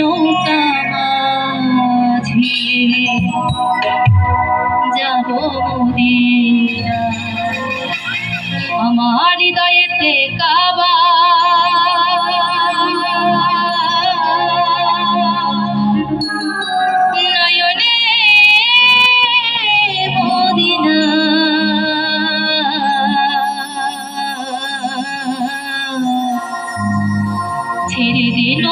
নৌকা মাঝে যাব মদিনা আমার হৃদয়েতে কাবা ছেড়ে দিন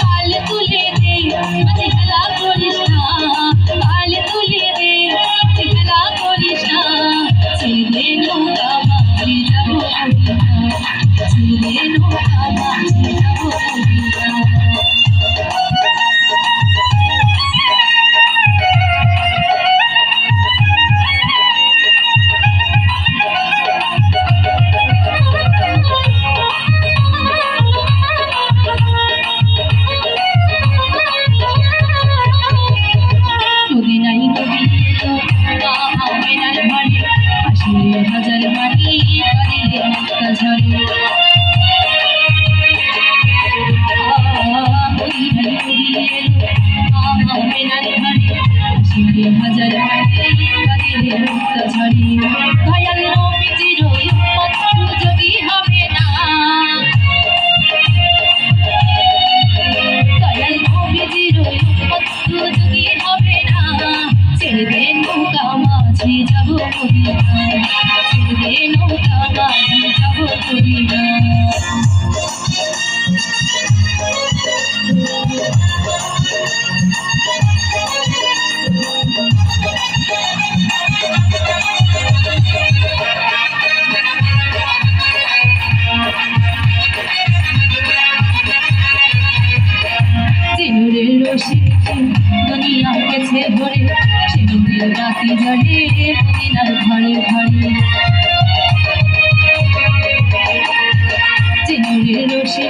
পাল তুলে দে মাঝে খেলা করিস না পাল তুলে দে মাঝে খেলা করিস না ছেড়ে নৌকা মাঝে যাব ছেড়ে নৌকা সিনুরের রশি দুনিয়া গেছে ভরে সিনুরের রাতি জলে মদিনার ঘরে ঘরে সিনুরের রশি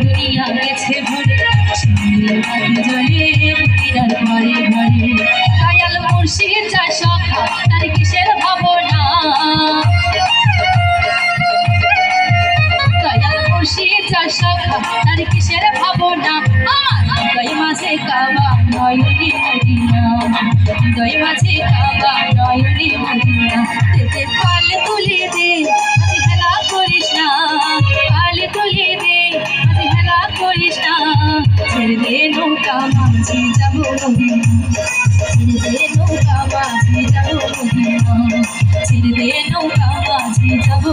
দুনিয়া গেছে ভরে সিনুরের রাতি জলে মদিনার ঘরে ঘরে দয়াল মুর্শিদ যা সখা তার কিসের ভাবনা দয়াল মুর্শিদ যা সখা তার কিসের ভাবনা আমার বাজে যাব ছেড়ে দে নৌকা বাজে যাব